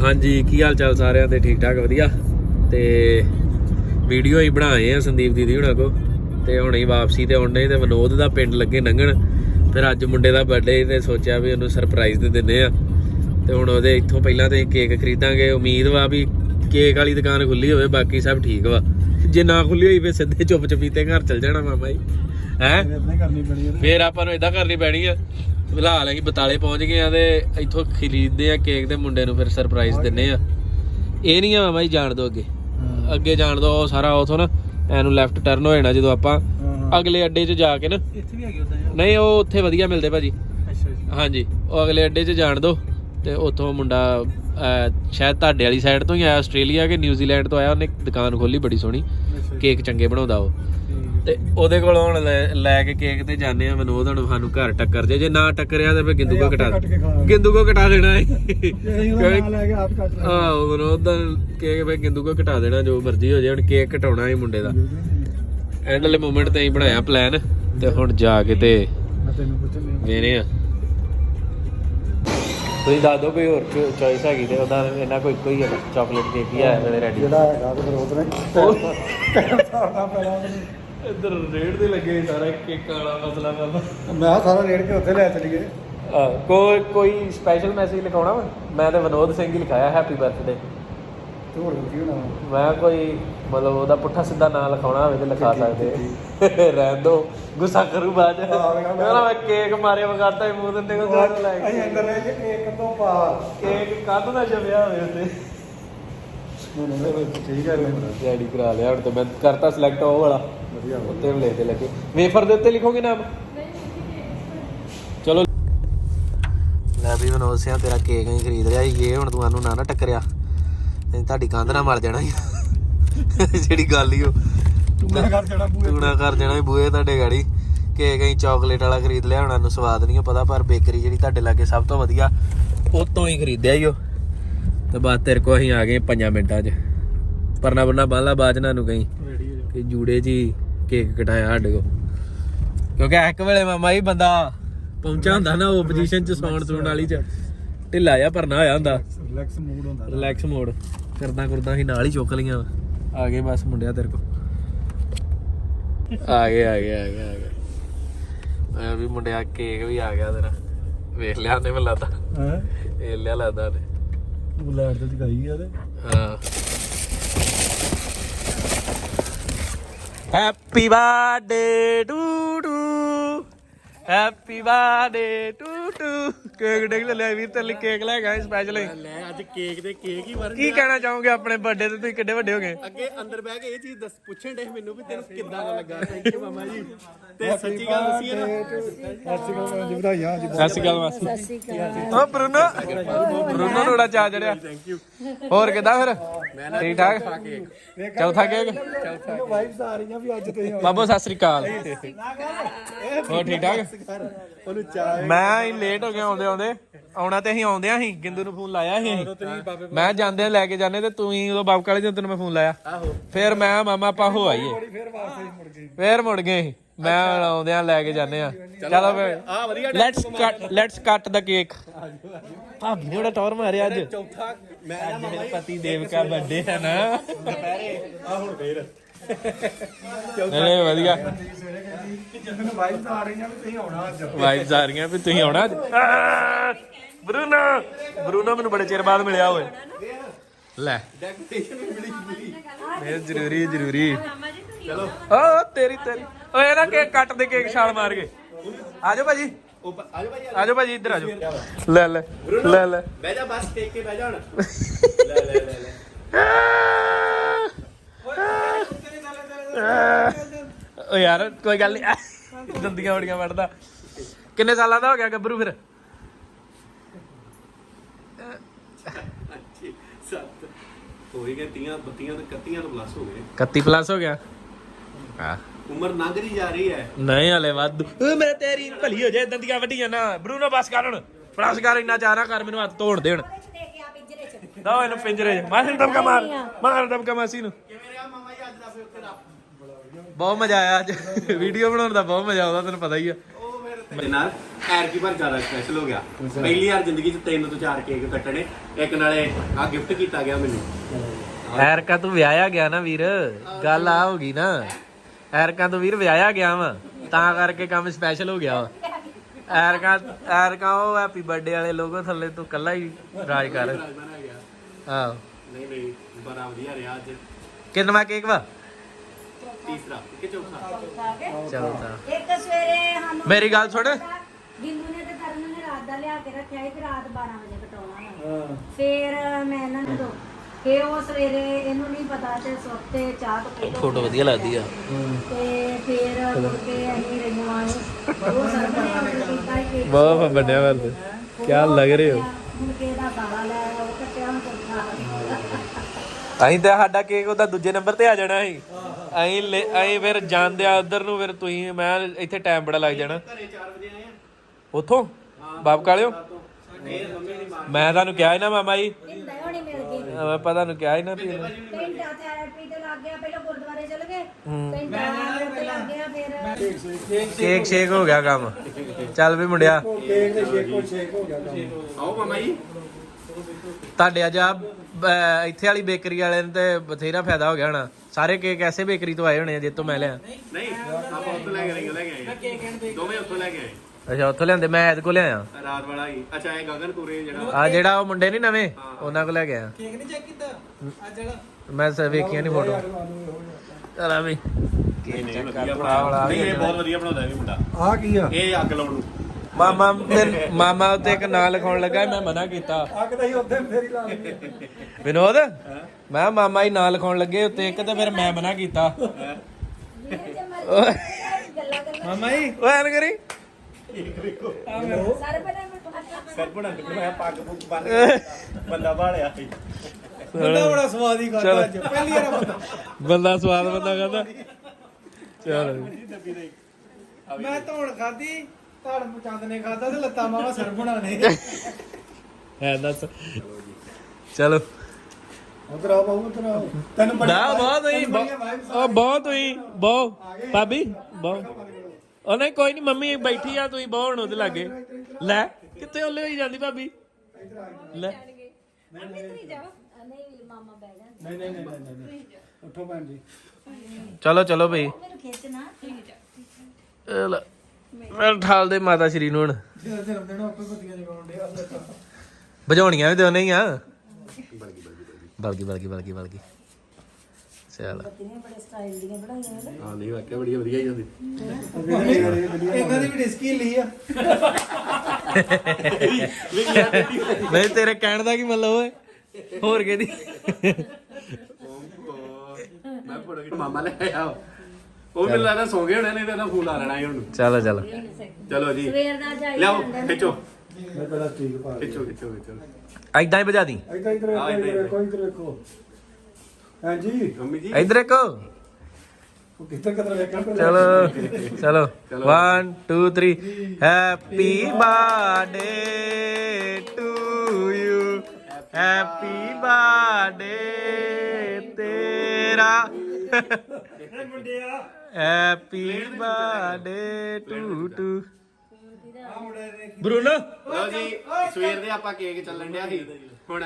ਹਾਂਜੀ ਕੀ ਹਾਲ ਚਾਲ ਸਾਰਿਆਂ ਦੇ? ਠੀਕ ਠਾਕ ਵਧੀਆ। ਤੇ ਵੀਡੀਓ ਹੀ ਬਣਾਏ ਆ ਸੰਦੀਪ ਦੀਦੀ ਹੁਣਾਂ ਕੋ ਤੇ ਹੁਣੇ ਹੀ ਵਾਪਸੀ ਤੇ ਆਉਣੇ ਤੇ ਵਿਨੋਦ ਦਾ ਪਿੰਡ ਲੱਗੇ ਲੰਘਣ ਫਿਰ ਅੱਜ ਮੁੰਡੇ ਦਾ ਬਰਥਡੇ ਤੇ ਸੋਚਿਆ ਵੀ ਉਹਨੂੰ ਸਰਪ੍ਰਾਈਜ਼ ਦੇ ਦਿੰਦੇ ਆ। ਤੇ ਹੁਣ ਉਹਦੇ ਇੱਥੋਂ ਪਹਿਲਾਂ ਤੇ ਕੇਕ ਖਰੀਦਾਂਗੇ। ਉਮੀਦ ਵਾ ਵੀ ਕੇਕ ਵਾਲੀ ਦੁਕਾਨ ਖੁੱਲੀ ਹੋਵੇ ਬਾਕੀ ਸਭ ਠੀਕ ਵਾ। ਜੇ ਨਾ ਖੁੱਲੀ ਹੋਈ ਫੇ ਸਿੱਧੇ ਚੁੱਪ ਚਪੀਤੇ ਘਰ ਚਲ ਜਾਣਾ ਮਾਮਾ ਜੀ। ਹੈ? ਇਦਾਂ ਕਰਨੀ ਪੈਣੀ ਹੈ ਫੇਰ ਆਪਾਂ ਨੂੰ ਇਦਾਂ ਕਰਨੀ ਪੈਣੀ ਆ। ਫਿਲਹਾਲ ਅਸੀਂ ਬਤਾਲੇ ਪਹੁੰਚ ਗਏ ਆ ਤੇ ਇੱਥੋਂ ਖਰੀਦਦੇ ਆ ਕੇਕ ਤੇ ਮੁੰਡੇ ਨੂੰ ਫਿਰ ਸਰਪ੍ਰਾਈਜ਼ ਦਿੰਨੇ ਆ। ਇਹ ਨਹੀਂ ਆ ਜੀ ਜਾਣ ਦੋ ਅੱਗੇ। ਅੱਗੇ ਜਾਣ ਦੋ ਉਹ ਸਾਰਾ ਉਥੋਂ ਨਾ ਐਨੂੰ ਲੈਫਟ ਟਰਨ ਹੋ ਜਾਣਾ ਜਦੋਂ ਆਪਾਂ ਅਗਲੇ ਅੱਡੇ 'ਚ ਜਾ ਕੇ ਨਾ। ਇੱਥੇ ਵੀ ਹੈਗੇ ਉਦਾਂ ਨਹੀਂ ਉਹ ਉੱਥੇ ਵਧੀਆ ਮਿਲਦੇ ਭਾਜੀ। ਅੱਛਾ ਜੀ। ਹਾਂਜੀ ਉਹ ਅਗਲੇ ਅੱਡੇ 'ਚ ਜਾਣ ਦੋ ਤੇ ਉੱਥੋਂ ਮੁੰਡਾ ਸ਼ਾਇਦ ਤੁਹਾਡੇ ਵਾਲੀ ਸਾਈਡ ਤੋਂ ਹੀ ਆਇਆ ਆਸਟ੍ਰੇਲੀਆ ਕਿ ਨਿਊਜ਼ੀਲੈਂਡ ਤੋਂ ਆਇਆ ਉਹਨੇ ਦੁਕਾਨ ਖੋਲੀ ਬੜੀ ਸੋਹਣੀ। ਕੇਕ ਚੰਗੇ ਬਣਾਉਂਦਾ ਉਹ। ਤੇ ਉਹਦੇ ਕੋਲੋਂ ਹੁਣ ਲੈ- ਲੈ ਕੇ ਕੇਕ ਤੇ ਜਾਂਦੇ ਆ ਵਿਨੋਦ ਹੁਣ ਸਾਨੂੰ ਘਰ ਟੱਕਰ ਜੇ ਜੇ ਨਾ ਟੱਕਰਿਆ ਤੇ ਫੇ ਗਿੰਦੂ ਕੋ ਕਟਾ ਕੱਟ ਕੇ ਖਾ ਗਿੰਦੂ ਕੋ ਕਟਾ ਦੇਣਾ ਹੈ ਅਸੀਂ ਉਹਦਾ ਨਾਂ ਲੈ ਕੇ ਆਪ ਕੱਟ ਲਾਂਗੇ ਆਹ ਵਿਨੋਦ ਦਾ ਕੇਕ ਫੇ ਗਿੰਦੂ ਕੋ ਕਟਾ ਦੇਣਾ ਜੋ ਮਰਜ਼ੀ ਹੋ ਜਾਏ ਹੁਣ ਕੇਕ ਕਟਾਉਣਾ ਹੈ ਮੁੰਡੇ ਦਾ। ਐਂਡ ਵਾਲੇ ਮੂਮੈਂਟ ਤੇ ਹੀ ਬਣਾਇਆ ਪਲਾਨ ਤੇ ਹੁਣ ਜਾ ਕੇ ਤੇ ਮੈਂ ਤੈਨੂੰ ਪੁੱਛਣ ਵੇਨੇ ਆ। ਤੁਸੀਂ ਦੱਸ ਦਿਓ ਕੋਈ ਹੋਰ ਚੋਇਸ ਹੈਗੀ ਤੇ ਉਹਦਾ ਇਹਨਾਂ ਕੋਈ ਇੱਕੋ ਹੀ ਹੈ ਚਾਕਲੇਟ ਕੇਕ ਹੀ ਆਇਆ ਮੇਰੇ ਰੈਡੀ ਜਿਹੜਾ ਹੈਗਾ ਤੇ ਫਿਰ ਉਹਦੇ ਨਾਲ ਇੱਧਰ ਰੇਡ ਦੇ ਲੱਗੇ ਸਾਰਾ ਕੇਕ ਵਾਲਾ ਮਸਲਾ ਬਾਬਾ ਮੈਂ ਕਿਹਾ ਸਾਰਾ ਰੇੜ ਕੇ ਉੱਥੇ ਲੈ ਚਲੀਏ। ਕੋਈ ਕੋਈ ਸਪੈਸ਼ਲ ਮੈਸੇਜ ਲਿਖਾਉਣਾ ਵਾ? ਮੈਂ ਤੇ ਵਿਨੋਦ ਸਿੰਘ ਹੀ ਲਿਖਾਇਆ ਹੈਪੀ ਬਰਥਡੇ ਤੇ ਹੋਰ ਕੀ ਹੋਣਾ ਵਾ? ਮੈਂ ਕੋਈ ਮਤਲਬ ਉਹਦਾ ਪੁੱਠਾ ਸਿੱਧਾ ਨਾਮ ਲਿਖਾਉਣਾ ਹੋਵੇ ਤੇ ਲਿਖਾ ਸਕਦੇ। ਰਹਿਣ ਦੋ ਗੁੱਸਾ ਕਰੂ ਬਾਅਦ ਚ। ਹਾਂ, ਮੈਂ ਕਿਹਾ ਕਹਿੰਦਾ ਮੈਂ ਕੇਕ ਮਾਰੇ ਵਗਾਤਾ ਹੀ ਮੂੰਹ ਦਿੰਦੇ ਕੋ ਦੋਨ ਲੈ ਅਸੀਂ ਅੰਦਰ ਰਹਿ ਕੇ ਇੱਕ ਤੋਂ ਪਾ? ਕੇਕ ਕੱਢ ਦਾ ਜਮਿਆ ਹੋਵੇ ਉੱਤੇ ਠੀਕ ਹੈ ਰੈਡੀ ਕਰਾ ਲਿਆ ਹੁਣ ਤੇ ਮੈਂ ਕਰਤਾ ਸਿਲੈਕਟ ਉਹ ਵਾਲਾ। ਵਧੀਆ ਵਾ। ਉੱਤੇ ਵੀ ਲਿਖਦੇ ਲੱਗੇ। ਵੇਫਰ ਦੇ ਉੱਤੇ ਲਿਖੋਗੇ ਨਾਮ? ਚਲੋ। ਲੈ ਵੀ ਵਿਨੋਦ ਸਿੰਘ ਤੇਰਾ ਕੇਕ ਹੀ ਖਰੀਦ ਰਿਹਾ ਸੀ ਇਹ ਹੁਣ ਤੂੰ ਸਾਨੂੰ ਨਾ ਨਾ ਟੱਕਰਿਆ। ਨਹੀਂ ਤੁਹਾਡੀ ਕੰਧ ਨਾਲ ਮਲ ਜਾਣਾ ਸੀ। ਜਿਹੜੀ ਗੱਲ ਹੀ ਉਹ। ਤੂੰ ਮੈਂ ਕਰ ਜਾਣਾ ਬੂਏ ਟੂਣਾ ਕਰ ਜਾਣਾ ਸੀ ਬੂਏ ਤੁਹਾਡੇ ਗਾੜੀ। ਕੇਕ ਅਸੀਂ ਚਾਕਲੇਟ ਵਾਲਾ ਖਰੀਦ ਲਿਆ ਹੁਣ ਸਾਨੂੰ ਸਵਾਦ ਨਹੀਂ ਪਤਾ ਪਰ ਬੇਕਰੀ ਜਿਹੜੀ ਤੁਹਾਡੇ ਲਾਗੇ ਸਭ ਤੋਂ ਵਧੀਆ ਉਹ ਤੋਂ ਹੀ ਖਰੀਦਿਆ ਹੀ ਉਹ। ਤੇ ਬਾਅਦ ਤੇਰੇ ਕੋ ਅਸੀਂ ਆ ਗਏ 5 ਮਿੰਟਾਂ 'ਚ। ਪਰਨਾ ਪਰਨਾ ਬਾਲਾ ਬਾਜਣਾ ਨੂੰ ਕਹੀਂ ਰੈਡੀ ਹੋ ਜਾ ਕਿ ਜੂੜੇ ਜੀ ਕੇਕ ਕਟਾਇਆ ਸਾਡੇ ਕੋ ਕਿਉਂਕਿ ਇੱਕ ਵੇਲੇ ਮਾਮਾ ਹੀ ਬੰਦਾ ਪਹੁੰਚਾ ਹੁੰਦਾ ਨਾ ਉਹ ਪੋਜੀਸ਼ਨ 'ਚ ਸੌਣ ਸੂਣ ਵਾਲੀ 'ਚ। ਢਿੱਲਾ ਜਿਹਾ ਭਰਨਾ ਹੋਇਆ ਹੁੰਦਾ। ਰਿਲੈਕਸ ਮੂਡ ਹੁੰਦਾ ਨਾ। ਰਿਲੈਕਸ ਮੋਡ ਕਰਦਾ ਕਰਦਾ ਹੀ ਨਾਲ ਹੀ ਚੁੱਕ ਲਈਆਂ। ਆ ਗਏ ਬਸ ਮੁੰਡਿਆ ਤੇਰੇ ਕੋ ਆ ਗਏ ਆ ਗਏ ਆ ਗਏ ਆ ਗਏ। ਵੀ ਮੁੰਡਿਆ ਕੇਕ ਵੀ ਆ ਗਿਆ ਤੇਰਾ। ਵੇਖ ਲਿਆ ਉਹਨੇ ਮੈਨੂੰ ਲੱਗਦਾ। ਹੈਂ? ਵੇਖ ਲਿਆ ਲੱਗਦਾ ਉਹਨੇ। ਉਹ ਲੈਟ ਤੇ ਜਗਾਈ ਆ ਤੇ ਹਾਂ। Happy birthday to to happy birthday to to cake ਡੇਕ ਲੈ ਲਿਆ ਵੀਰ ਤੇ ਲਈ ਕੇਕ ਲੈ ਗਿਆ ਸਪੈਸ਼ਲ ਲੈ ਅੱਜ ਕੇਕ ਦੇ ਕੇਕ ਹੀ ਵਰ ਕੀ ਕਹਿਣਾ ਚਾਹੋਗੇ ਆਪਣੇ ਬਰਥਡੇ ਤੇ? ਤੁਸੀਂ ਕਿੱਡੇ ਵੱਡੇ ਹੋ ਗਏ? ਅੱਗੇ ਅੰਦਰ ਬਹਿ ਕੇ ਇਹ ਚੀਜ਼ ਦੱਸ ਪੁੱਛਣ ਡੇ ਮੈਨੂੰ ਵੀ ਤੈਨੂੰ ਕਿੱਦਾਂ ਦਾ ਲੱਗਾ। ਥੈਂਕ ਯੂ ਮਾਮਾ ਜੀ। ਤੇ ਸੱਚੀ ਗੱਲ ਦੱਸੀਏ ਨਾ। ਸਤਿ ਸ਼੍ਰੀ ਅਕਾਲ ਜੀ ਸਤਿ ਸ਼੍ਰੀ ਅਕਾਲ। ਮਾਸੀ ਓ ਬਰੂਨੋ ਬਰੂਨੋ ਨੂੰ ਬੜਾ ਚਾਹ ਚੜਿਆ। ਥੈਂਕ ਯੂ ਹੋਰ ਕਿਦਾਂ ਫਿਰ? ਠੀਕ ਠਾਕ? ਚੌਥਾ ਕੇਕ ਵਾਈਫਸ ਆ ਰਹੀਆਂ ਵੀ ਅੱਜ ਤੁਸੀਂ ਬਾਬੋ ਸਤਿ ਸ੍ਰੀ ਅਕਾਲ। ਹੋਰ ਠੀਕ ਠਾਕ? ਉਹਨੂੰ ਚਾਹ ਮੈਂ ਲੇਟ ਹੋ ਗਿਆ ਆਉਂਦੇ ਆਉਂਦੇ। ਆਉਣਾ ਤੇ ਅਸੀਂ ਆਉਂਦਿਆਂ ਸੀ ਗਿੰਦੂ ਨੂੰ ਫੋਨ ਲਾਇਆ ਸੀ ਅਸੀਂ। ਮੈਂ ਜਾਂਦੇ ਲੈ ਕੇ ਜਾਂਦੇ ਤੇ ਤੂੰ ਹੀ ਉਦੋਂ ਬਾਪ ਕਾਲੇ ਜਦੋਂ ਤੈਨੂੰ ਮੈਂ ਫੋਨ ਲਾਇਆ। ਆਹੋ। ਫਿਰ ਮੈਂ ਮਾਮਾ ਆਪਾਂ ਹੋ ਆਈਏ। ਫਿਰ ਵਾਪਸ ਮੁੜ ਗਈ ਫਿਰ ਮੁੜ ਗਏ ਅਸੀਂ। ਮੈਂ ਆਉਂਦਿਆਂ ਲੈ ਕੇ ਜਾਂਦੇ ਆ। ਚਲੋ ਫਿਰ। ਆ ਵਧੀਆ ਲੈਟਸ ਕੱਟ ਲੈਟਸ ਕੱਟ ਦਾ ਕੇਕ ਭਾਬੀ ਨੇ ਬੜਾ ਟੌਰ ਮਾਰਿਆ ਅੱਜ। ਚੌਥਾ ਮੈਂ ਪਤੀ ਦੇਵ ਕਾ ਬਰਥਡੇ ਹੈ ਨਾ। ਦੁਪਹਿਰੇ ਆ ਹੁਣ ਫੇਰ। ਨਹੀਂ ਨਹੀਂ ਵਧੀਆ। ਵਾਈਫਸ ਆ ਰਹੀਆਂ ਵੀ ਤੁਸੀਂ ਆਉਣਾ ਅੱਜ। ਵਾਈਬਸ ਆ ਰਹੀਆਂ ਵੀ ਤੁਸੀਂ ਆਉਣਾ ਅੱਜ ਬਰੂਨੋ ਬਰੂਨੋ ਮੈਨੂੰ ਬੜੇ ਚਿਰ ਬਾਅਦ ਮਿਲਿਆ ਓਏ। ਲੈ। ਇਹ ਜ਼ਰੂਰੀ ਜ਼ਰੂਰੀ। ਚਲੋ। ਓ ਤੇਰੀ ਤੇਰੀ। ਓਏ ਇਹਦਾ ਕੇਕ ਕੱਟ ਦੇ ਕੇਕ ਛਾਲ ਮਾਰ ਕੇ। ਆਜੋ ਭਾਜੀ। ਆਜੋ ਭਾਜੀ ਇੱਧਰ ਆਜੋ। ਲੈ ਲੈ ਲੈ ਲੈ। ਬਹਿ ਜਾ ਬਸ ਟੇਕ ਕੇ ਬਹਿ ਜਾ ਹੁਣ ਲੈ ਲੈ ਲੈ। ਲੈ ਓ ਯਾਰ ਕੋਈ ਗੱਲ ਨਹੀਂ ਦੰਦੀਆਂ ਬੜੀਆਂ ਵੜਦਾ ਕਿੰਨੇ ਸਾਲਾਂ ਦਾ ਹੋ ਗਿਆ ਗੱਭਰੂ ਫਿਰ? ਸੱਤ ਹੋ ਹੀ ਗਏ 30 32 ਤੇ 31 ਤੋਂ ਪਲੱਸ ਹੋ ਗਏ। 31 ਪਲੱਸ ਹੋ ਗਿਆ? ਹਾਂ। ਉਮਰ ਲੰਘਦੀ ਜਾ ਰਹੀ ਹੈ। ਨਹੀਂ ਹਲੇ ਵਾਧੂ। ਓ ਮੈਂ ਤੇਰੀ ਭਲੀ ਹੋ ਜਾਏ ਦੰਦੀਆਂ ਵੱਡੀਆਂ ਨਾ। ਬਰੂਨੋ ਬਸ ਕਰ ਹੁਣ। ਪਲੱਸ ਕਰ ਇੰਨਾ ਚਾਰਾ ਕਰ ਮੈਨੂੰ ਹੱਥ ਤੋੜ ਦੇਣ ਨਾ ਇਹਨੂੰ ਪਿੰਜਰੇ 'ਚ। ਮਾਰ ਦਮਕਾ ਮਾਰ। ਮਾਰ ਦਮਕਾ ਮਾਸੀ ਨੂੰ। ਕਿਵੇਂ ਰਿਹਾ ਮਾਮਾ ਜੀ ਅੱਜ ਦਾ ਫੇ ਉੱਥੇ ਦਾ? ਬਹੁਤ ਮਜ਼ਾ ਆਇਆ ਅੱਜ। ਵੀਡੀਓ ਬਣਾਉਣ ਦਾ ਬਹੁਤ ਮਜ਼ਾ ਆਉਂਦਾ ਤੈਨੂੰ ਪਤਾ ਹੀ ਆ। ਮੇਰੇ ਨਾਲ ਐਰ ਕੀ ਪਰ ਜ਼ਿਆਦਾ ਸਪੈਸ਼ਲ ਹੋ ਗਿਆ। ਪਹਿਲੀ ਵਾਰ ਜ਼ਿੰਦਗੀ 'ਚ ਤਿੰਨ ਤੋਂ ਚਾਰ ਕੇਕ ਕੱਟਣੇ। ਇੱਕ ਨਾਲੇ ਆ ਗਿਫਟ ਕੀਤਾ ਗਿਆ ਮੈਨੂੰ। ਐਰਕਾ ਤੂੰ ਵਿਆਹਿਆ ਗਿਆ ਨਾ ਵੀਰ। ਗੱਲ ਆ ਹੋ ਗਈ ਨਾ। ਐਰਕਾ ਤੂੰ ਵੀਰ ਵਿਆਹਿਆ ਗਿਆ ਵਾ। ਤਾਂ ਕਰਕੇ ਕੰਮ ਸਪੈਸ਼ਲ ਹੋ ਗਿਆ ਵਾ। ਐਰਕਾ ਐਰਕਾ ਉਹ ਹੈਪੀ ਬਰਥਡੇ ਵਾਲੇ ਲੋਗੋ ਥੱਲੇ ਤੂੰ ਕੱਲਾ ਹੀ ਰਾਜ ਕਰ। ਆਹ ਨਹੀਂ ਨਹੀਂ ਬੜਾ ਵਧੀਆ ਰਿਹਾ ਅੱਜ। ਕਿੰਨਵਾ ਕੇਕ ਵਾ? ਤੀਸਰਾ। ਕਿ ਚੌਥਾ? ਚਲੋ ਤਾਂ ਇੱਕ ਸਵੇਰੇ ਹਮ ਮੇਰੀ ਗੱਲ ਸੁਣ। ਗਿੰਨੂ ਨੇ ਤੇ ਕਰਨ ਨੇ ਰਾਤ ਦਾ ਲਿਆ ਕੇ ਰੱਖਿਆ ਸੀ ਕਿ ਰਾਤ 12 ਵਜੇ ਕਟਾਉਣਾ ਵਾ। ਫਿਰ ਮੈਂ ਇਹਨਾਂ ਨੂੰ ਦੋ ਫਿਰ ਉਹ ਸਵੇਰੇ ਇਹਨੂੰ ਨਹੀਂ ਪਤਾ ਤੇ ਸੁੱਤੇ ਚਾਹ ਤੋਂ ਪਹਿਲਾਂ ਫੋਟੋ ਵਧੀਆ ਲੱਗਦੀ ਆ। ਤੇ ਫਿਰ ਮੁੜ ਕੇ ਅਸੀਂ ਰਹੀਆਂ ਆਏ ਉਹ ਸਰਬ ਨੇ ਆਰਡਰ ਕੀਤਾ ਕਿ ਬਹੁਤ ਬੰਨਿਆ ਵੱਲ। ਕੀ ਲੱਗ ਰਹੇ ਹੋ? ਮੁੜ ਕੇ ਦਾ ਦਾਣਾ ਲੈ ਆਇਆ, ਉਹ ਕੱਟਿਆ ਹੁਣ ਚੌਥਾ ਅਸੀਂ ਤਾਂ ਸਾਡਾ ਕੇਕ ਉਹਦਾ ਦੂਜੇ ਨੰਬਰ ਤੇ ਆ ਜਾਣਾ ਸੀ। ਅਸੀਂ ਲੈ- ਅਸੀਂ ਫਿਰ ਜਾਂਦੇ ਆ ਉਧਰ ਨੂੰ ਫਿਰ ਤੁਸੀਂ ਮੈਂ ਇੱਥੇ ਟਾਈਮ ਬੜਾ ਲੱਗ ਜਾਣਾ। ਘਰੇ 4 ਵਜੇ ਆਏ ਆ। ਉਥੋਂ? ਬਾਪ ਕਾਲਿਓ ਮੰਮੀ ਮਾਂ ਮੈਂ ਤੁਹਾਨੂੰ ਕਿਹਾ ਸੀ ਨਾ ਮਾਮਾ ਜੀ। ਇੰਦਾ ਹੋਣੀ ਮਿਲ ਗਈ। ਮੈਂ ਪਤਾ ਤੁਹਾਨੂੰ ਕਿਹਾ ਸੀ ਨਾ ਵੀ ਘੰਟਾ ਥੈਰੇਪੀ ਤੇ ਲੱਗ ਗਿਆ ਪਹਿਲਾਂ ਗੁਰਦੁਆਰੇ ਚਲ ਗਏ। ਘੰਟਾ ਤੇ ਲੱਗ ਗਿਆ ਫਿਰ ਕੇਕ ਸ਼ੇਕ ਹੋ ਗਿਆ ਕੰਮ। ਚੱਲ ਵੀ ਮੁੰਡਿਆ। ਕੇਕ ਤੇ ਸ਼ੇਕੋ ਸ਼ੇਕ ਹੋ ਗਿਆ ਕੰਮ। ਆਓ ਮਾਮਾ ਜੀ। ਤੁਹਾਡੇ ਅੱਜ ਆ ਇੱਥੇ ਵਾਲੀ ਬੇਕਰੀ ਵਾਲੇ ਨੂੰ ਤੇ ਬਥੇਰਾ ਫਾਇਦਾ ਹੋ ਗਿਆ ਹੋਣਾ। ਸਾਰੇ ਕੇਕ ਐਸੇ ਬੇਕਰੀ ਤੋਂ ਆਏ ਹੋਣੇ ਆ ਜਿੱਤੋਂ ਮੈਂ ਲਿਆ। ਨਹੀਂ ਆਪਾਂ ਉੱਥੋਂ ਲੈ ਕੇ ਆਏ ਲੈ ਕੇ ਆਏ। ਦੋਵੇਂ ਉੱਥੋਂ ਲੈ ਕੇ ਆਏ। ਅੱਛਾ ਉੱਥੋਂ ਲਿਆਂਦੇ ਮੈਂ ਐਦ ਕੋ ਲਿਆਇਆ ਰਾਤ ਵਾਲਾ ਹੀ। ਅੱਛਾ ਇਹ ਗਗਨ ਪੂਰੇ ਜਿਹੜਾ ਆ ਜਿਹੜਾ ਉਹ ਮੁੰਡੇ ਨਹੀਂ ਨਵੇਂ ਉਹਨਾਂ ਕੋ ਲੈ ਗਿਆ ਕੇਕ ਨਹੀਂ ਚੈੱਕ ਕੀਤਾ? ਅੱਜ ਜਿਹੜਾ ਮੈਂ ਸ- ਵੇਖੀਆਂ ਨਹੀਂ ਫੋਟੋ ਚਲ ਆ ਵੀ। ਨਹੀਂ ਨਹੀਂ ਵਧੀਆ ਬਣਾ ਨਹੀਂ ਇਹ ਬਹੁਤ ਵਧੀਆ ਬਣਾਉਂਦਾ ਇਹ ਮੁੰਡਾ। ਆ ਕੀ ਆ? ਇਹ ਅੱਗ ਲਾਉਣ ਨੂੰ। ਮਾਮਾ ਤੇ ਮਾਮਾ ਉੱਤੇ ਇੱਕ ਨਾਂ ਲਿਖਾਉਣ ਲੱਗਾ ਮੈਂ ਮਨਾ ਕੀਤਾ। ਅੱਗ ਤਾਂ ਹੀ ਉੱਥੇ ਫੇਰੀ ਲਾ ਲਈ ਵਿਨੋਦ ਮੈਂ ਮਾਮਾ ਹੀ ਨਾਂ ਲਿਖਾਉਣ ਲੱਗੇ ਉੱਤੇ ਇੱਕ ਤੇ ਫਿਰ ਮੈਂ ਮਨਾ ਕੀਤਾ। ਮਾਮਾ ਜੀ। ਓਏ ਐਨ ਕਰੀ। ਮੈਂ ਪੱਗ ਪੁੱਗ ਬੰਨ ਬੰਦਾ ਬੜਾ ਸਵਾਦ ਹੀ ਖਾਦਾ ਅੱਜ। ਪਹਿਲੀ ਵਾਰ ਬੰਦਾ। ਬੰਦਾ ਸਵਾਦ ਬੰਦਾ ਕਹਿੰਦਾ ਚਲ। ਮੈਂ ਧੌਣ ਖਾਦੀ ਧੜ ਚੰਦ ਨੇ ਖਾਦਾ ਤੇ ਲੱਤਾਂ ਮਾਵਾ ਸਿਰ ਬਣਾਣੇ ਹੈ ਦੱਸ। ਚਲੋ। ਉਧਰ ਆ ਬਾਬੂ ਉਧਰ ਆ ਤੈਨੂੰ ਬੜੀ ਨਾ ਬਹੁਤ ਹੋਈ ਤੈਨੂੰ ਬੜੀਆਂ vibes ਉਹ ਬਹੁਤ ਹੋਈ ਬਹੁਤ ਭਾਬੀ ਬਹੁਤ ਉਹ ਨਹੀਂ ਕੋਈ ਨਹੀਂ ਮੰਮੀ ਬੈਠੀ ਆ ਤੁਸੀਂ ਬਹੁਤ ਹੁਣ ਉਹਦੇ ਲਾਗੇ। ਲੈ ਕਿੱਥੇ ਉੱਲੇ ਹੋਈ ਜਾਂਦੀ ਭਾਬੀ? ਲੈ। ਨਹੀਂ ਮਾਮਾ ਬਹਿ ਜਾ। ਨਹੀਂ ਨਹੀਂ ਨਹੀਂ ਨਹੀਂ, ਨਹੀਂ ਉੱਠੋ ਭੈਣ ਜੀ। ਚਲੋ ਚਲੋ ਭਈ। ਮੈਨੂੰ ਖਿੱਚਣਾ। ਇਹ ਲੈ। ਮੈਂ ਠਾਲ ਦੇ ਮਾਤਾ ਸ਼੍ਰੀ ਨੂੰ ਹੁਣ। ਜਿਹੜਾ ਜਨਮ ਦਿਨ ਆਪੇ ਪਤੀਆਂ ਜਗਾਉਣ ਦੇ ਆ ਵਜਾਉਣੀਆਂ ਵੀ ਤੇ ਉਹਨੇ ਹੀ ਆ। ਬਲਕੀ ਬਲਕੀ ਬਲਕੀ ਬਲਕੀ। ਚੱਲ। ਕਿੰਨੇ ਬੜੇ ਸਟਾਈਲ ਦੀਆਂ ਬਣਾਈਆਂ ਨੇ ਹਾਂ ਨਹੀਂ ਵਾਕਿਆ ਬੜੀ ਵਧੀਆ ਹੀ ਹੁੰਦੀ ਇਹਨਾਂ ਦੀ ਵੀ ਡਿਸਕੀ ਲਈ ਆ। ਨਹੀਂ ਤੇਰੇ ਕਹਿਣ ਦਾ ਕੀ ਮਤਲਬ ਓਏ? ਹੋਰ ਕਿਹਦੀ? ਮੈਂ ਕਿ ਮਾਮਾ ਲੈ ਆਇਆ ਉਹ ਮੈਨੂੰ ਲੱਗਦਾ ਸੌਂ ਗਏ ਹੋਣੇ ਨਹੀਂ ਤੇ ਇਹਦਾ ਫੋਨ ਆ ਲੈਣਾ ਸੀ ਹੁਣ ਚਲੋ ਚਲੋ। ਚਲੋ ਜੀ। ਸਵੇਰ ਦਾ ਜਾਈ ਲਿਆਓ ਜਾਂਦਾ ਨਾ। ਖਿੱਚੋ। ਮੈਂ ਪਹਿਲਾਂ ਠੀਕ ਪਾ ਖਿੱਚੋ ਖਿੱਚੋ ਖਿੱਚੋ। ਐਦਾਂ ਹੀ ਵਜਾ ਦੀ। ਇੱਧਰ ਇੱਧਰ ਹਾਂ, ਇੱਧਰ। ਕੋਈ ਇੱਧਰ ਵੇਖੋ ਹਾਂਜੀ ਮੰਮੀ ਜੀ? ਇਧਰ ਦੇਖੋ ਉਹ ਕਿੱਧਰ ਕਿੱਧਰ ਵੇਖਣ ਪਹਿਲਾਂ? ਚਲੋ ਚਲੋ। ਚਲੋ। 1 2 3 happy birthday to you happy birthday ਤੇਰਾ। Happy birthday to to Bruno. ਲਓ ਜੀ ਸਵੇਰ ਦੇ ਆਪਾਂ ਕੇਕ ਚੱਲਣ ਡਿਆ ਸੀ। ਹੁਣ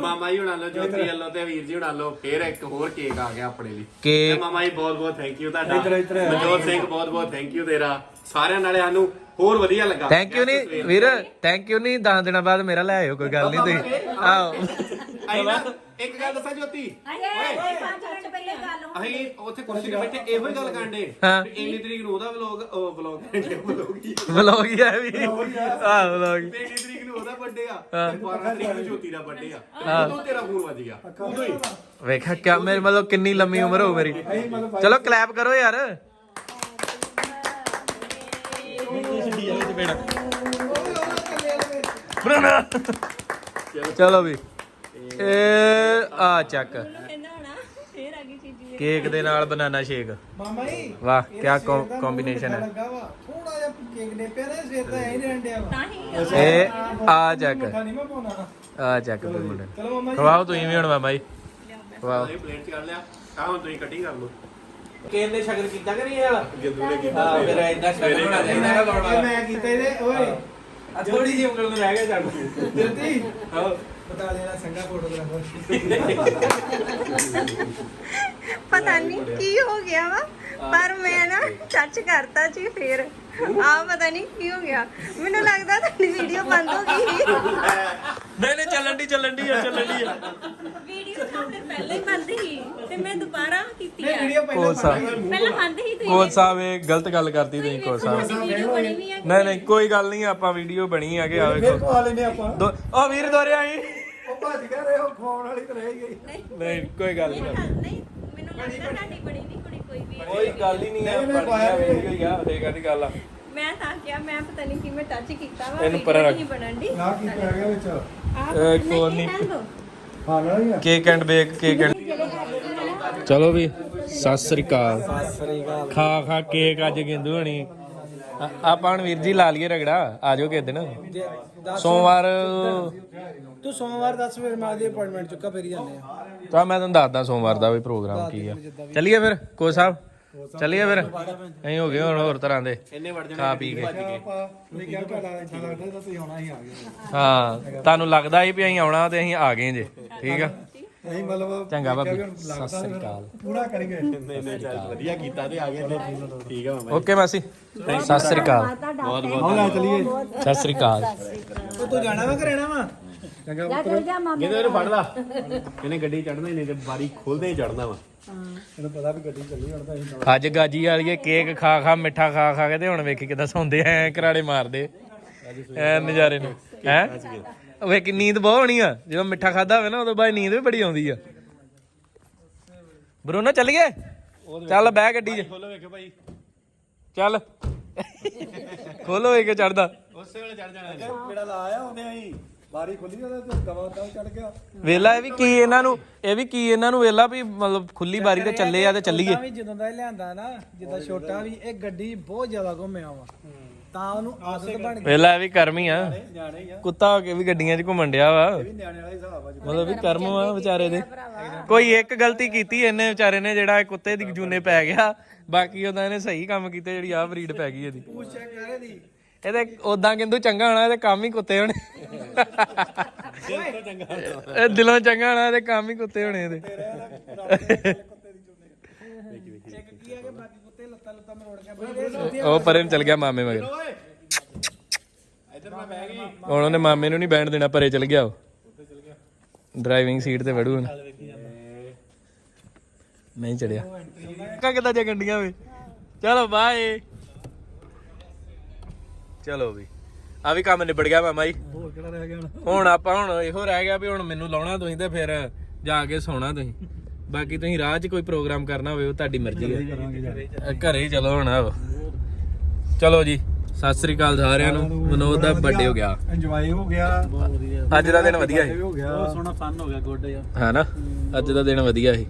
ਮਾਮਾ ਜੀ ਹੁਣਾਂ ਲੋ ਜੋਤੀ ਵੱਲੋਂ ਤੇ ਵੀਰ ਜੀ ਹੁਣਾਂ ਲੋ ਫੇਰ ਇੱਕ ਹੋਰ ਕੇਕ ਆ ਗਿਆ ਆਪਣੇ ਲਈ। ਕੇਕ ਤੇ ਮਾਮਾ ਜੀ ਬਹੁਤ ਬਹੁਤ ਥੈਂਕ ਯੂ ਤੁਹਾਡਾ। ਮਨਜੋਤ ਸਿੰਘ ਬਹੁਤ ਬਹੁਤ ਥੈਂਕ ਯੂ ਤੇਰਾ। ਸਾਰਿਆਂ ਨਾਲੇ ਸਾਨੂੰ ਹੋਰ ਵਧੀਆ ਲੱਗਾ। ਥੈਂਕ ਯੂ ਨਹੀਂ ਵੀਰ ਥੈਂਕ ਯੂ ਨਹੀਂ 10 ਦਿਨਾਂ ਬਾਅਦ ਮੇਰਾ ਲੈ ਆਇਓ ਕੋਈ ਗੱਲ ਨਹੀਂ ਤੁਸੀਂ। ਆਓ। ਅਸੀਂ ਨਾ ਇੱਕ ਗੱਲ ਦੱਸਾਂ ਜੋਤੀ? ਅਰੇ ਪੰਜ ਮਿੰਟ ਪਹਿਲੇ ਗੱਲ ਹੋ ਅਸੀਂ ਉੱਥੇ ਕੁਰਸੀ ਤੇ ਬੈਠੇ ਇਹੋ ਹੀ ਗੱਲ ਕਾਂਡੇ ਹਾਂ। ਇੰਨੀ ਤਰੀਕ ਨੂੰ ਉਹਦਾ ਵਲੌਗ ਵਲੌਗ ਵਲੌਗ ਹੀ ਵਲੌਗ ਹੀ ਆ ਵੀ। ਆਹ ਵਲੌਗ ਤੇ ਇੰਨੀ ਤਰੀਕ ਨੂੰ ਉਹਦਾ ਬਰਥਡੇ ਆ ਹਾਂ। ਤੇ 12 ਤਰੀਕ ਨੂੰ ਜੋਤੀ ਦਾ ਬਰਥਡੇ ਆ। ਹਾਂ। ਉਦੋਂ ਤੇਰਾ ਫੋਨ ਵੱਜ ਗਿਆ। ਉਦੋਂ ਹੀ। ਵੇਖਿਆ ਕਿਆ ਮੇਰੇ ਮਤਲਬ ਕਿੰਨੀ ਲੰਮੀ ਉਮਰ ਹੋ ਮੇਰੀ। ਚਲੋ ਕਲੈਪ ਕਰੋ ਯਾਰ। ਬਰਨਾ ਚਲੋ ਵੀ। ਇਹ ਆ ਚੱਕ। ਕੇਕ ਦੇ ਨਾਲ ਬਨਾਨਾ ਸ਼ੇਕ। ਮਾਮਾ ਜੀ ਵਾਹ ਕੀ ਕੰਬੀਨੇਸ਼ਨ ਹੈ। ਥੋੜਾ ਜਿਹਾ ਕੇਕ ਨੇ ਪਿਆ ਨਾ ਸਵੇਰ ਦਾ ਐ ਨਹੀਂ ਰਹਿੰਦਿਆ ਵਾ। ਇਹ ਆ ਚੱਕ। ਆ ਚੱਕ ਵੀ ਮੁੰਡੇ। ਚਲੋ ਮਾਮਾ ਜੀ। ਖਵਾਓ ਤੁਸੀਂ ਵੀ ਹੁਣ ਮਾਮਾ ਜੀ। ਖਵਾਓ। ਪਲੇਟ ਕਰ ਲਿਆ। ਆ ਹੁਣ ਤੁਸੀਂ ਕਟਿੰਗ ਕਰ ਲਓ। ਕਿਹਨੇ ਸ਼ਗਨ ਕੀਤਾ ਕਿ ਨਹੀਂ ਇਹ ਵਾਲਾ? ਹਾਂ ਫਿਰ ਇਦਾਂ ਸ਼ਗਨ ਹੋਣਾ ਚਾਹੀਦਾ ਹੈ ਲਾਉਣ ਵਾਲਾ ਮੈਂ ਕੀਤਾ ਇਹਦੇ ਓਏ। ਆ ਥੋੜੀ ਜਿਹੀ ਉਂਗਲ ਨੂੰ ਰਹਿ ਗਿਆ ਛੱਡ ਜਲਦੀ ਹਾਂ। ਪਤਾ ਲੈਣਾ ਸੰਗਾ ਫੋਟੋਗ੍ਰਾਫਰ ਪਤਾ ਨਹੀਂ ਕੀ ਹੋ ਗਿਆ ਵਾ ਪਰ ਮੈਂ ਨਾ ਟੱਚ ਕਰਤਾ ਜੀ ਫੇਰ। ਆ ਪਤਾ ਨਹੀਂ ਕੀ ਹੋ ਗਿਆ। ਮੈਨੂੰ ਲੱਗਦਾ ਤੁਹਾਡੀ ਵੀਡੀਓ ਬੰਦ ਹੋ ਗਈ। ਨਹੀਂ ਨਹੀਂ ਚੱਲਣ ਦੀ ਚੱਲਣ ਦੀ ਆ ਚੱਲਣ ਦੀ ਆ। ਵੀਡੀਓ ਤਾਂ ਫਿਰ ਪਹਿਲਾਂ ਹੀ ਬੰਦ ਸੀ ਤੇ ਮੈਂ ਦੁਬਾਰਾ ਕੀਤੀ ਨਹੀਂ ਆ। ਵੀਡੀਓ ਪਹਿਲਾਂ ਪਹਿਲਾਂ ਬੰਦ ਹੀ ਤੁਸੀਂ। ਕੋਚ ਸਾਹਿਬ ਇਹ ਗਲਤ ਗੱਲ ਕਰਤੀ ਤੁਸੀਂ ਕੋਚ ਸਾਹਿਬ। ਵੀਡੀਓ ਬਣੀ ਵੀ ਆ ਨਹੀਂ ਨਹੀਂ ਕੋਈ ਗੱਲ ਨਹੀਂ ਆਪਾਂ ਵੀਡੀਓ ਬਣੀ ਆ ਕਿ ਆ ਫਿਰ ਵੇਖੋ ਖਵਾ ਲੈਨੇ ਆਪਾਂ। ਦੋ ਉਹ ਵੀਰ ਦੋਰੇ ਆਈ ਉਹ ਭੱਜ ਗਿਆ ਰੇ ਉਹ ਖਵਾਉਣ ਵਾਲੀ ਤਾਂ ਰਹਿ ਗਈ। ਨਹੀਂ ਕੋਈ ਗੱਲ ਨਹੀਂ ਨਹੀਂ। ਮੈਨੂੰ ਲੱਗਦਾ ਤੁਹਾਡੀ ਬਣੀ ਨਹੀਂ ਕੁੜੀ ਕੋਈ ਵੀ। ਕੋਈ ਗੱਲ ਹੀ ਨਹੀਂ ਆ ਨਹੀਂ, ਪਾਇਆ ਵੀ ਵੀਡੀਓ ਹੀ ਆ ਫੇਰ ਕਾਦੀ ਗੱਲ ਆ। ਮੈਂ ਤਾਂ ਕਿਹਾ ਮੈਂ ਪਤਾ ਨਹੀਂ ਕਿਵੇਂ ਟੱਚ ਕੀਤਾ ਵਾ ਇਹਨੂੰ ਪਰਾਂ। ਨਹੀਂ ਬਣਨ ਦੀ ਨਾ ਕੀ ਪੈ ਗਿਆ ਵਿੱਚ? ਇਹ ਕੋਈ ਨਹੀਂ ਖਾਣਾ ਹੀ ਆ? Cake and bake cake and ਚਲੋ ਵੀ ਸਤਿ ਸ੍ਰੀ ਅਕਾਲ। ਖਾ ਖਾ ਕੇਕ ਅੱਜ ਗਿੰਦੂ ਹਣੀ। ਆਪਾਂ ਹੁਣ ਵੀਰ ਜੀ ਲਾ ਲਈਏ ਰਗੜਾ ਆ ਜਾਓ ਕਿਸ ਦਿਨ। ਸੋਮਵਾਰ ਤੂੰ ਸੋਮਵਾਰ 10 ਵਜੇ ਮੈਂ ਦੀ ਅਪਾਇੰਟਮੈਂਟ ਚੁੱਕਾ ਫੇਰ ਜਾਂਦੇ ਆ। ਤਾਂ ਮੈਂ ਤੁਹਾਨੂੰ ਦੱਸਦਾ ਸੋਮਵਾਰ ਦਾ ਵੀ ਪ੍ਰੋਗਰਾਮ ਕੀ ਆ। ਚੱਲੀਏ ਫਿਰ ਕੋਚ ਸਾਹਿਬ? ਚੱਲੀਏ ਫਿਰ। ਅਸੀਂ ਹੋ ਗਏ ਹੁਣ ਹੋਰ ਤਰ੍ਹਾਂ ਦੇ। ਖਾ ਪੀ ਕੇ। ਆਪਾਂ ਮੈਂ ਕਿਹਾ ਤੁਹਾਡਾ ਇੱਥਾ ਲੱਗਦਾ ਤਾਂ ਤੁਸੀਂ ਆਉਣਾ ਹੀ ਆ ਗਏ। ਹਾਂ ਤੁਹਾਨੂੰ ਲੱਗਦਾ ਸੀ ਵੀ ਅਸੀਂ ਆਉਣਾ ਤੇ ਅਸੀਂ ਆ ਗਏ ਜੇ ਠੀਕ ਆ? ਨਹੀਂ ਮਤਲਬ ਚੰਗਾ ਲੱਗਦਾ ਸਤਿ ਸ੍ਰੀ ਅਕਾਲ। ਪੂਰਾ ਕਰੀਏ। ਵਧੀਆ ਕੀਤਾ ਤੇ ਆ ਗਏ ਨੇ ਠੀਕ ਆ ਮਾਮਾ ਓਕੇ ਮਾਸੀ ਸਤਿ ਸ੍ਰੀ ਅਕਾਲ। ਬਹੁਤ ਆਉਣਾ ਚਲੀਏ। ਸਤਿ ਸ੍ਰੀ ਅਕਾਲ। ਉਹ ਤੂੰ ਜਾਣਾ ਵਾ ਕਰੇਣਾ ਵਾ? ਚੰਗਾ ਜਾ ਚਲ ਜਾ ਮਾਮੇ। ਇਹਨੇ ਇਹਨੂੰ ਫੜ ਲਾ। ਇਹਨੇ ਗੱਡੀ ਚੜਨਾ ਹੀ ਨਹੀਂ ਤੇ ਬਾਰੀ ਖੋਲਦੇ ਹੀ ਚੜਨਾ ਵਾ। ਇਹਨੂੰ ਪਤਾ ਵੀ ਗੱਡੀ ਚੱਲੀ ਹੁਣ ਤਾਂ ਅਸੀਂ ਅੱਜ ਗਾਜੀ ਵਾਲੀਏ ਕੇਕ ਖਾ ਖਾ ਮਿੱਠਾ ਖਾ ਖਾ ਕੇ ਤੇ ਹੁਣ ਵੇਖੀ ਕਿਦਾਂ ਸੌਂਦੇ ਐ ਕਰਾੜੇ ਮਾਰਦੇ। ਐ ਨਜ਼ਾਰੇ ਨੂੰ। ਹੈ? ਵੇ ਕਿ ਨੀਂਦ ਬਹੁਤ ਹੋਣੀ ਆ। ਜਦੋਂ ਮਿੱਠਾ ਖਾਦਾ ਹੋਵੇ ਨਾ ਉਦੋਂ ਬਾਅਦ ਨੀਂਦ ਵੀ ਬੜੀ ਆਉਂਦੀ ਆ। ਬਰੂਨੋ ਚੱਲ ਗਏ? ਚੱਲ ਬਹਿ ਗੱਡੀ 'ਚ। ਖੋਲੋ ਵੇਖੋ ਭਾਈ। ਚੱਲ। ਖੋਲੋ ਇੱਕ ਚੜਦਾ ਉਸੇ ਵੇਲੇ ਚੜ ਜਾਣਾ ਇਹਨੇ। ਕਿਹੜਾ ਲਾਇਆ ਉਹਨੇ ਆਈ? ਬਾਰੀ ਖੁੱਲੀ ਉਹਦਾ ਤੇ ਦਵਾ ਦਵਾ ਚੜ ਗਿਆ। ਵੇਲਾ ਇਹ ਵੀ ਕੀ ਇਹਨਾਂ ਨੂੰ ਇਹ ਵੀ ਕੀ ਇਹਨਾਂ ਨੂੰ ਵੇਲਾ ਵੀ ਮਤਲਬ ਖੁੱਲੀ ਬਾਰੀ ਤੇ ਚੱਲੇ ਆ ਤੇ ਚੱਲੀਏ। ਵੀ ਜਦੋਂ ਦਾ ਇਹ ਲਿਆਂਦਾ ਨਾ ਜਿੱਦਾਂ ਛੋਟਾ ਵੀ ਇਹ ਗੱਡੀ ਬਹੁਤ ਜ਼ਿਆਦਾ ਘੁੰਮਿਆ ਵਾ। ਤਾਂ ਉਹਨੂੰ ਆਦਤ ਬਣ ਗਈ। ਵੇਲਾ ਇਹ ਵੀ ਕਰਮ ਹੀ ਆ। ਨਿਆਣੇ ਹੀ ਆ। ਕੁੱਤਾ ਹੋ ਕੇ ਵੀ ਗੱਡੀਆਂ 'ਚ ਘੁੰਮਣ ਡਿਆ ਵਾ। ਵੀ ਨਿਆਣੇ ਵਾਲਾ ਹਿਸਾਬ ਆ ਮਤਲਬ ਵੀ ਕਰਮ ਆ ਵਿਚਾਰੇ ਦੇ। ਕੋਈ ਇੱਕ ਗਲਤੀ ਕੀਤੀ ਇਹਨੇ ਵਿਚਾਰੇ ਨੇ ਜਿਹੜਾ ਇਹ ਕੁੱਤੇ ਦੀ ਜੂਨੇ ਪੈ ਗਿਆ। ਬਾਕੀ ਉਹਦਾ ਇਹਨੇ ਸਹੀ ਕੰਮ ਕੀਤੇ ਜਿਹੜੀ ਆ ਬਰੀਡ ਪੈ ਗਈ ਇਹਦੀ। ਪੂਛ ਚੈੱਕ ਕਰੇ ਦੀ? ਇਹਦੇ ਉਦਾਂ ਕਿੰਦੂ ਚੰਗਾ ਹੋਣਾ ਇਹਦੇ ਕੰਮ ਹੀ ਕੁੱਤੇ ਹੋਣੇ। ਇਹ ਦਿਲੋਂ ਚੰਗਾ ਹੋਣਾ ਇਹਦੇ ਕੰਮ ਹੀ ਕੁੱਤੇ ਹੋਣੇ ਇਹਦੇ ਇੱਕ ਕੀ ਆ ਕਿ ਬਾਕੀ ਕੁੱਤੇ ਲੱਤਾਂ ਲੱਤਾਂ ਮਰੋੜ ਕੇ ਬਈ ਉਹ ਪਰੇ ਨੂੰ ਚਲ ਗਿਆ ਮਾਮੇ ਮਗਰ। ਓਏ ਇੱਧਰ ਮੈਂ ਬਹਿ ਗਈ ਹੁਣ ਉਹਨੇ ਮਾਮੇ ਨੂੰ ਨਹੀਂ ਬੈਠ ਦੇਣਾ ਪਰੇ ਚਲ ਗਿਆ ਉਹ। ਡਰਾਈਵਿੰਗ ਸੀਟ ਤੇ ਵੜੂ ਹੁਣ। ਨਹੀਂ ਚੜਿਆ। ਕਾ ਕਿੱਦਾਂ ਜੇ ਗੰਡੀਆਂ ਵੇ? ਚਲੋ ਬਾਏ ਚਲੋ ਵੀ। ਆ ਵੀ ਕੰਮ ਨਿਬੜ ਗਿਆ ਮਾਮਾ ਜੀ। ਹੋਰ ਕਿਹੜਾ ਰਹਿ ਗਿਆ ਹੁਣ? ਹੁਣ ਆਪਾਂ ਹੁਣ ਇਹੋ ਰਹਿ ਗਿਆ ਵੀ ਹੁਣ ਮੈਨੂੰ ਲਾਉਣਾ ਤੁਸੀਂ ਤੇ ਫਿਰ ਜਾ ਕੇ ਸੌਣਾ ਤੁਸੀਂ। ਬਾਕੀ ਤੁਸੀਂ ਰਾਹ 'ਚ ਕੋਈ ਪ੍ਰੋਗਰਾਮ ਕਰਨਾ ਹੋਵੇ ਉਹ ਤੁਹਾਡੀ ਮਰਜ਼ੀ ਹੈ ਘਰੇ ਚਲੋ ਹੁਣ ਆਓ। ਚਲੋ ਜੀ ਸਤਿ ਸ੍ਰੀ ਅਕਾਲ ਸਾਰਿਆਂ ਨੂੰ। ਮਨੋਦ ਦਾ ਬਰਥਡੇ ਹੋ ਗਿਆ। ਇੰਜੋਏ ਹੋ ਗਿਆ। ਅੱਜ ਦਾ ਦਿਨ ਵਧੀਆ ਸੀ। ਹੋ ਗਿਆ ਬਹੁਤ ਸੋਹਣਾ ਫਨ ਹੋ ਗਿਆ ਗੁੱਡ ਯਾਰ ਹਾਂ ਨਾ ਅੱਜ ਦਾ ਦਿਨ ਵਧੀਆ ਸੀ।